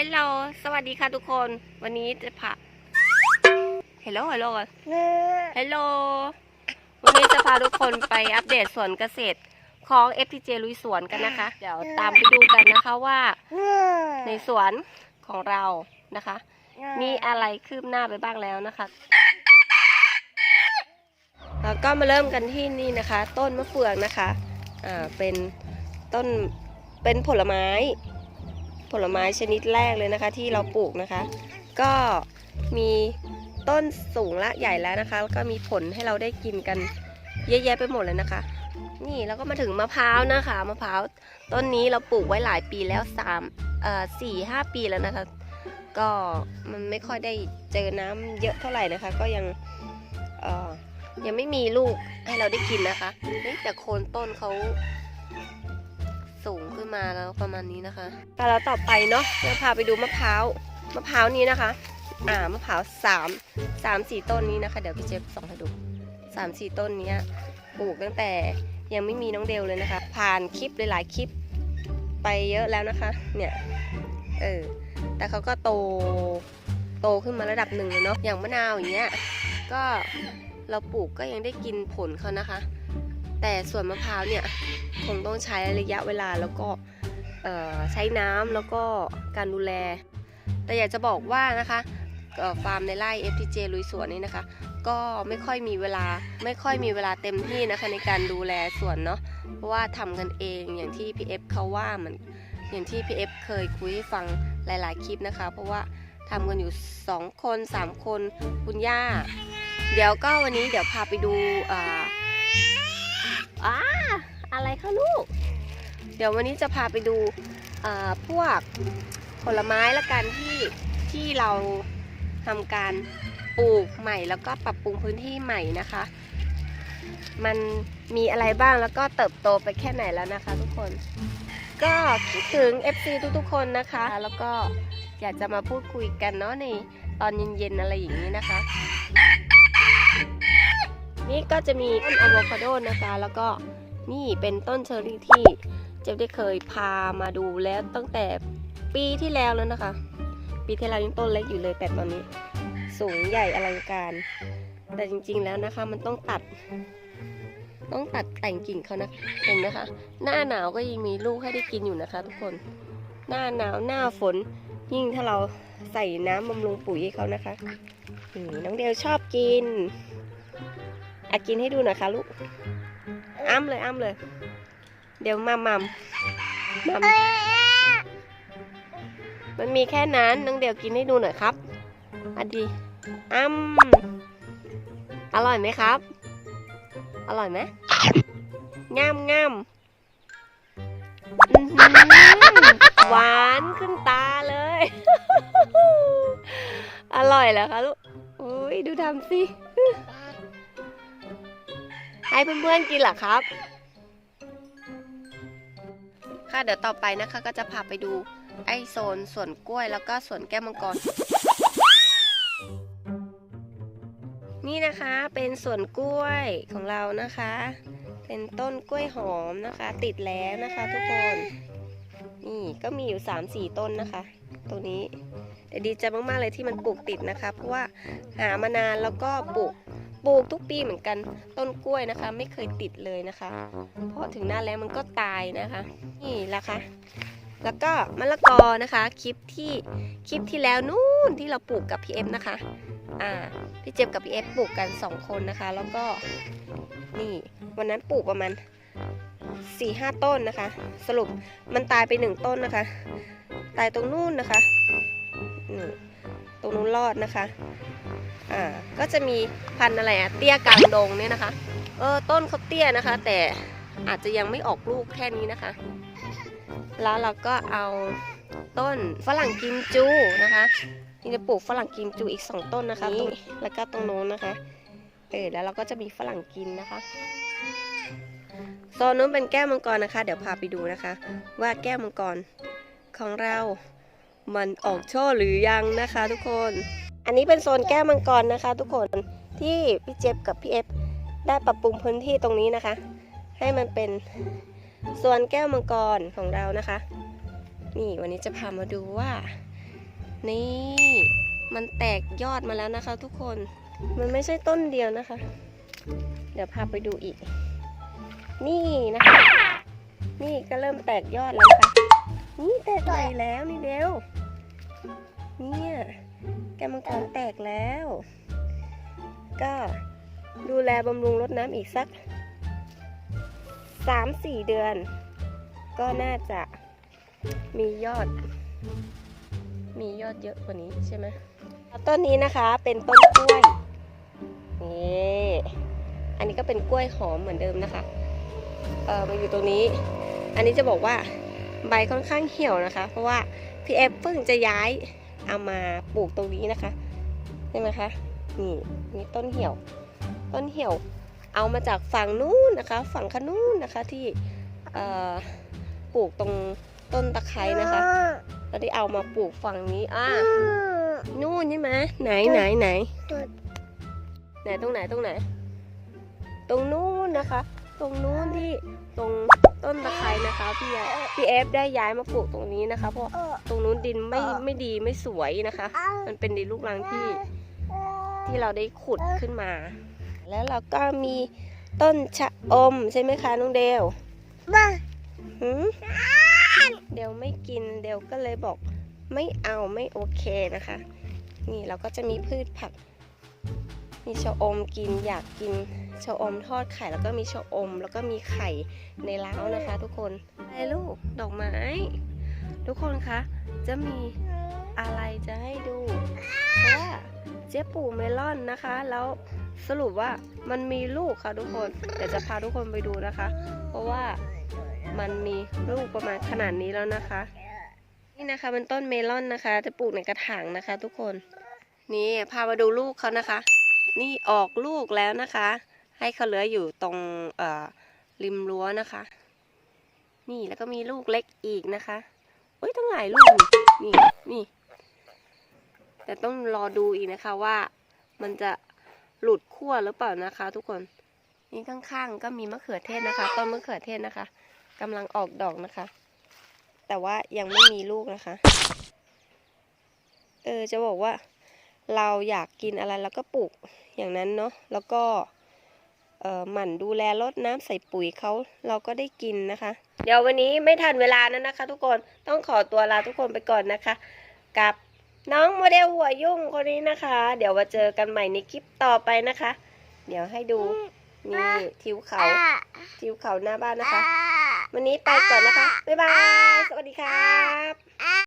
ฮลโลสวัสดีค่ะทุกคน วันนี้จะพาเฮลโลเฮลโลเฮลโลวันนี้จะพาทุกคนไปอัปเดตสวนเกษตรของ FTJ ลุยสวนกันนะคะ เดี๋ยวตามไปดูกันนะคะว่า ในสวนของเรานะคะ มีอะไรคืบหน้าไปบ้างแล้วนะคะ แล้วก็มาเริ่มกันที่นี่นะคะ ต้นมะเฟืองนะคะ อ่า เป็นต้น เป็นผลไม้ ผลไม้ชนิดแรกเลยนะคะ ที่เราปลูกนะคะ ก็มีต้นสูงและใหญ่แล้วนะคะ แล้วก็มีผลให้เราได้กินกันเยอะแยะไปหมดเลยนะคะ นี่แล้วก็มาถึงมะพร้าวนะคะมะพร้าวต้นนี้เราปลูกไว้หลายปีแล้วสามเอ่อสี่ห้าปีแล้วนะคะ ก็มันไม่ค่อยได้เจอน้ำเยอะเท่าไหร่นะคะ ก็ยังเอ่อยังไม่มีลูกให้เราได้กินนะคะเฮ้ยแต่โคนต้นเขา มาแล้วประมาณนี้นะคะแต่เราต่อไปเนาะจะพาไปดูมะพร้าวมะพร้าวนี้นะคะ อ่ามะพร้าวสามสามสี่ต้นนี้นะคะ เดี๋ยวพี่เจฟส่องให้ดูสามสี่ต้นเนี้ยปลูกตั้งแต่ยังไม่มีน้องเดลเลยนะคะ ผ่านคลิปหลายๆคลิปไปเยอะแล้วนะคะ เนี่ยเออแต่เขาก็โตโตขึ้นมาระดับหนึ่งเลยเนาะอย่างมะนาวอย่างเงี้ยก็เราปลูกก็ยังได้กินผลเขานะคะ แต่ส่วนมะพร้าวเนี่ย คงต้องใช้ระยะเวลาแล้วก็ใช้น้ำแล้วก็การดูแล แต่อยากจะบอกว่านะคะฟาร์มในไร่ FTJ ลุยสวนนี่นะคะ ก็ไม่ค่อยมีเวลาไม่ค่อยมีเวลาเต็มที่นะคะในการดูแลสวนเนาะเพราะว่าทำกันเองอย่างที่พี่เอฟเขาว่าเหมันอย่างที่พี่เอฟเคยคุยให้ฟังหลาย ๆ คลิปนะคะ เพราะว่าทำกันอยู่ 2 คน 3 คนคุณย่า เดี๋ยวก็วันนี้เดี๋ยวพาไปดูอ่า อะไรคะลูก เดี๋ยววันนี้จะพาไปดูพวกผลไม้ละกันที่ที่เราทำการปลูกใหม่แล้วก็ปรับปรุงพื้นที่ใหม่นะคะ มันมีอะไรบ้างแล้วก็เติบโตไปแค่ไหนแล้วนะคะ ทุกคน ก็คิดถึง FC ทุกๆคนนะคะ แล้วก็อยากจะมาพูดคุยกันเนาะในตอนเย็นๆอะไรอย่างนี้นะคะ นี่ก็จะมีต้นอะโวคาโดนะคะ แล้วก็ นี่เป็นต้นเชอร์รี่ที่เจ๊ได้เคยพามาดูแล้วตั้งแต่ปีที่แล้วแล้วนะคะ ปีที่แล้วยังต้นเล็กอยู่เลยแต่ตอนนี้ สูงใหญ่อลังการ แต่จริงๆแล้วนะคะมันต้องตัด ต้องตัดแต่งกิ่งเขานะเห็นไหมคะ หน้าหนาวก็ยังมีลูกให้ได้กินอยู่นะคะ ทุกคน หน้าหนาวหน้าฝน ยิ่งถ้าเราใส่น้ำบำรุงปุ๋ยให้เขานะคะน้องเดลชอบกินอะกินให้ดูหน่อยค่ะลูก อ้ำเลยอ้ำเลย เดี๋ยวมัมมัมมัมมันมีแค่นั้นน้องเดลกินให้ดูหน่อยครับอดีอ้ำอร่อยไหมครับ อร่อยไหมงามงามอื้อหือหวานขึ้นตาเลย อร่อยแล้วคะลูก อุ้ยดูทำสิ ให้เพื่อนๆกินเหรอครับ ค่ะเดี๋ยวต่อไปนะคะก็จะพาไปดูไอโซนสวนกล้วยแล้วก็สวนแก้วมังกร นี่นะคะเป็นสวนกล้วยของเรานะคะ เป็นต้นกล้วยหอมนะคะ ติดแล้วนะคะทุกคน นี่ก็มีอยู่ 3-4 ต้นนะคะ ตรงนี้แต่ดีใจมากๆเลยที่มันปลูกติดนะคะ เพราะว่าหามานานแล้วก็ปลูก ปลูกทุกปีเหมือนกันต้นกล้วยนะคะ ไม่เคยติดเลยนะคะ เพอถึงหน้าแล้วมันก็ตายนะคะนี่ละคะแล้วก็มะละกอนะคะคลิปที่คลิปที่แล้วนู่นที่เราปลูกกับพี่เอฟนะคะอ่าพี่เจ็บกับพี่เอฟปลูกกันสองคนนะคะ แล้วก็นี่วันนั้นปลูกประมาณสี่ห้าต้นนะคะ สรุปมันตายไปหนึ่งต้นนะคะ ตายตรงนู่นนะคะนี่ตรงนู้นรอดนะคะ อ่าก็จะมีพันธุ์อะไรอะเตี้ยกลางดงเนี่ยนะคะ เออต้นเขาเตี้ยนะคะ แต่อาจจะยังไม่ออกลูกแค่นี้นะคะ แล้วเราก็เอาต้นฝรั่งกิมจูนะคะนี่จะปลูกฝรั่งกิมจูอีก 2 ต้นนะคะตรงนี้แล้วก็ตรงโน้นนะคะเออแล้วเราก็จะมีฝรั่งกินนะคะโซนนู้นเป็นแก้วมังกรนะคะ เดี๋ยวพาไปดูนะคะ ว่าแก้วมังกรของเรา มันออกช่อหรือยังนะคะ ทุกคน อันนี้เป็นโซนแก้วมังกรนะคะ ทุกคนที่พี่เจฟกับพี่เอฟได้ปรับปรุงพื้นที่ตรงนี้นะคะ ให้มันเป็นส่วนแก้วมังกรของเรานะคะ นี่วันนี้จะพามาดูว่า นี่มันแตกยอดมาแล้วนะคะ ทุกคนมันไม่ใช่ต้นเดียวนะคะ เดี๋ยวพาไปดูอีก นี่นะคะ นี่ก็เริ่มแตกยอดแล้วนะคะนี่แตกใหญ่แล้วนี่เดียวเนี่ย แกมังกรแตกแล้ว ก็ดูแลบำรุงรดน้ำอีกสักสามสี่เดือน ก็น่าจะมียอด มียอดเยอะกว่านี้ใช่ไหมต้นนี้นะคะเป็นต้นกล้วยนี่อันนี้ก็เป็นกล้วยหอมเหมือนเดิมนะคะเออมาอยู่ตรงนี้ อันนี้จะบอกว่าใบค่อนข้างเหี่ยวนะคะ เพราะว่าพี่เอฟเพิ่งจะย้าย เอามาปลูกตรงนี้นะคะใช่ไหมคะนี่นี่ต้นเหี่ยว ต้นเหี่ยวเอามาจากฝั่งนู้นนะคะ ฝั่งขนู้นนะคะที่ปลูกตรงต้นตะไคร้นะคะแล้วได้เอามาปลูกฝั่งนี้อ่านู่นใช่ไหมไหนไหนไหนไหนตรงไหนตรงไหน ตรงนู้นนะคะ ตรงนู้นที่ตรงต้นตะไคร้นะคะพี่ยาพี่เอฟได้ย้ายมาปลูกตรงนี้นะคะ เพราะตรงนู้นดินไม่ไม่ดีไม่สวยนะคะ มันเป็นดินลูกรังที่ ที่เราได้ขุดขึ้นมา แล้วเราก็มีต้นชะอมใช่ไหมคะน้องเดวหืมเดวไม่กินเดวก็เลยบอกไม่เอาไม่โอเคนะคะ นี่เราก็จะมีพืชผัก มีชะอมกินอยากกิน ชะอมทอดไข่แล้วก็มีชะอม แล้วก็มีไข่ในเล้านะคะ ทุกคนไอ้ลูกดอกไม้ ทุกคนคะจะมีอะไรจะให้ดูเพราะว่าเจ๊ปลูกเมลอนนะคะ แล้วสรุปว่ามันมีลูกค่ะทุกคนเดี๋ยวจะพาทุกคนไปดูนะคะ เพราะว่ามันมีลูกประมาณขนาดนี้แล้วนะคะ นี่นะคะเป็นต้นเมลอนนะคะ จะปลูกในกระถางนะคะ ทุกคนนี่พามาดูลูกเขานะคะ นี่ออกลูกแล้วนะคะ ให้เขาเหลืออยู่ตรงริมรั้วนะคะ นี่แล้วก็มีลูกเล็กอีกนะคะเอ้ยตั้งหลายลูกนี่นี่ แต่ต้องรอดูอีกนะคะว่ามันจะหลุดขั้วหรือเปล่านะคะ ทุกคนนี่ข้างๆก็มีมะเขือเทศนะคะต้นมะเขือเทศนะคะกำลังออกดอกนะคะ แต่ว่ายังไม่มีลูกนะคะ เออจะบอกว่า เราอยากกินอะไรเราก็ปลูกอย่างนั้นเนาะแล้วก็ หมั่นดูแลรดน้ำใส่ปุ๋ยเขาเราก็ได้กินนะคะ เดี๋ยววันนี้ไม่ทันเวลานั้นนะคะ ทุกคนต้องขอตัวลาทุกคนไปก่อนนะคะ กับน้องโมเดลหัวยุ่งคนนี้นะคะ เดี๋ยวมาเจอกันใหม่ในคลิปต่อไปนะคะ เดี๋ยวให้ดูนี่ทิวเขาทิวเขาหน้าบ้านนะคะ วันนี้ไปก่อนนะคะ บ๊ายบาย สวัสดีครับ